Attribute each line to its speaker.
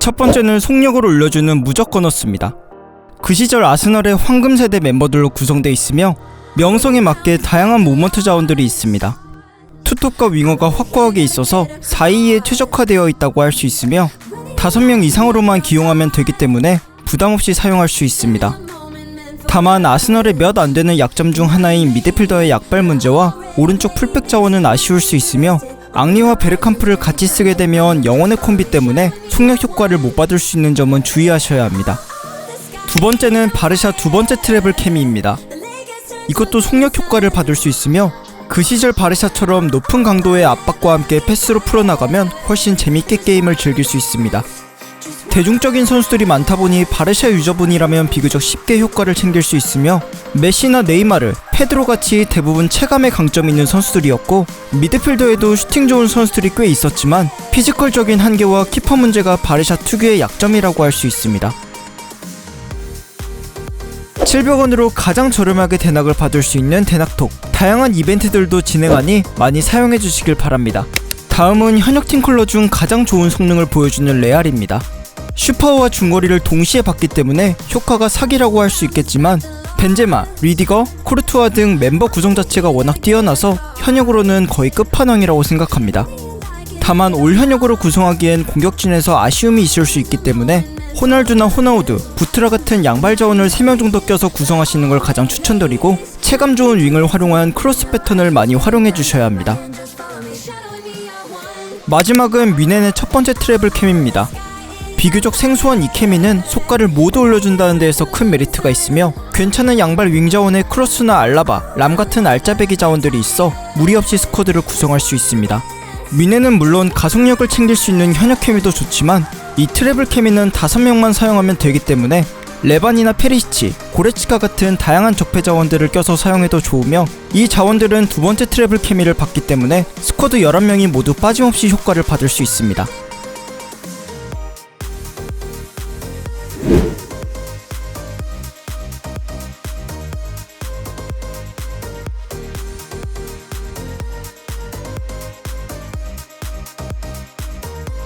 Speaker 1: 첫 번째는 속력을 올려주는 무조건어스입니다. 그 시절 아스널의 황금 세대 멤버들로 구성되어 있으며 명성에 맞게 다양한 모먼트 자원들이 있습니다. 투톱과 윙어가 확고하게 있어서 4-2에 최적화되어 있다고 할 수 있으며 5명 이상으로만 기용하면 되기 때문에 부담 없이 사용할 수 있습니다. 다만 아스널의 몇 안 되는 약점 중 하나인 미드필더의 약발 문제와 오른쪽 풀백 자원은 아쉬울 수 있으며 앙리와 베르캄프를 같이 쓰게 되면 영혼의 콤비 때문에 속력 효과를 못 받을 수 있는 점은 주의하셔야 합니다. 두 번째는 바르샤 두 번째 트래블 케미입니다. 이것도 속력 효과를 받을 수 있으며 그 시절 바르샤처럼 높은 강도의 압박과 함께 패스로 풀어나가면 훨씬 재밌게 게임을 즐길 수 있습니다. 대중적인 선수들이 많다 보니 바르샤 유저분이라면 비교적 쉽게 효과를 챙길 수 있으며 메시나 네이마르, 페드로 같이 대부분 체감에 강점이 있는 선수들이었고 미드필더에도 슈팅 좋은 선수들이 꽤 있었지만 피지컬적인 한계와 키퍼 문제가 바르샤 특유의 약점이라고 할 수 있습니다. 700원으로 가장 저렴하게 대낙을 받을 수 있는 대낙톡 다양한 이벤트들도 진행하니 많이 사용해 주시길 바랍니다. 다음은 현역팀 컬러 중 가장 좋은 성능을 보여주는 레알입니다. 슈퍼와 중거리를 동시에 받기 때문에 효과가 사기라고 할 수 있겠지만 벤제마, 리디거, 코르투아 등 멤버 구성 자체가 워낙 뛰어나서 현역으로는 거의 끝판왕이라고 생각합니다. 다만 올 현역으로 구성하기엔 공격진에서 아쉬움이 있을 수 있기 때문에 호날두나 호나우드, 부트라 같은 양발 자원을 3명 정도 껴서 구성하시는 걸 가장 추천드리고 체감 좋은 윙을 활용한 크로스 패턴을 많이 활용해 주셔야 합니다. 마지막은 미넨의 첫 번째 트래블 캠입니다. 비교적 생소한 이 케미는 속가를 모두 올려준다는 데에서 큰 메리트가 있으며 괜찮은 양발 윙 자원에 크로스나 알라바, 람 같은 알짜배기 자원들이 있어 무리 없이 스쿼드를 구성할 수 있습니다. 미네는 물론 가속력을 챙길 수 있는 현역 케미도 좋지만 이 트래블 케미는 5명만 사용하면 되기 때문에 레반이나 페리시치, 고레치카 같은 다양한 적폐 자원들을 껴서 사용해도 좋으며 이 자원들은 두 번째 트래블 케미를 받기 때문에 스쿼드 11명이 모두 빠짐없이 효과를 받을 수 있습니다.